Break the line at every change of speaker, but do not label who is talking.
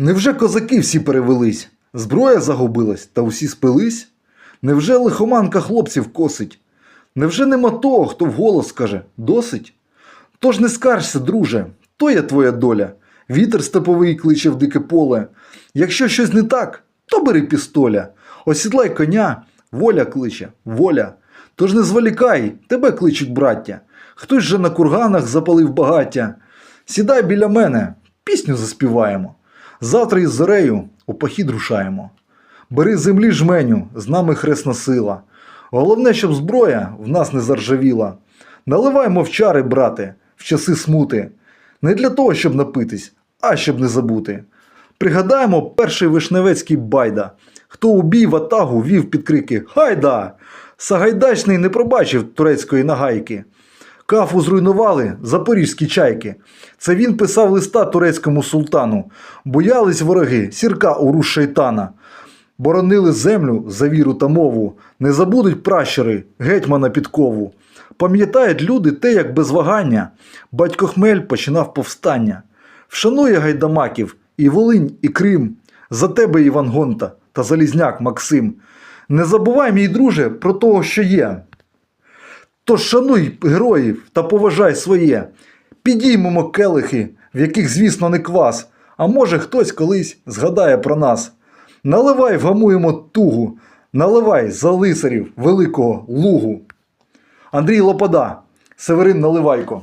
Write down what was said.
Невже козаки всі перевелись? Зброя загубилась та усі спились? Невже лихоманка хлопців косить? Невже нема того, хто вголос скаже досить? Тож не скаржся, друже, то є твоя доля. Вітер степовий кличе в дике поле. Якщо щось не так, то бери пістоля. Осідлай коня, воля кличе, воля. Тож не зволікай, тебе кличуть браття. Хтось же на курганах запалив багаття. Сідай біля мене, пісню заспіваємо. Завтра із зорею у похід рушаємо. Бери землі жменю, з нами хресна сила. Головне, щоб зброя в нас не заржавіла. Наливай мовчари, брате, в часи смути. Не для того, щоб напитись, а щоб не забути. Пригадаємо перший вишневецький байда, хто у бій в вів під крики Хайда! Сагайдачний не пробачив турецької нагайки. Кафу зруйнували запорізькі чайки. Це він писав листа турецькому султану. Боялись вороги, сірка урус шайтана. Боронили землю за віру та мову. Не забудуть пращури, гетьмана підкову. Пам'ятають люди те, як без вагання. Батько Хмель починав повстання. Вшанує гайдамаків і Волинь, і Крим. За тебе, Іван Гонта та Залізняк Максим. Не забувай, мій друже, про того, що є. Тож шануй героїв та поважай своє. Підіймемо келихи, в яких, звісно, не квас, а може хтось колись згадає про нас. Наливай, вгамуємо тугу, наливай за лицарів великого лугу. Андрій Лопада, Северин Наливайко.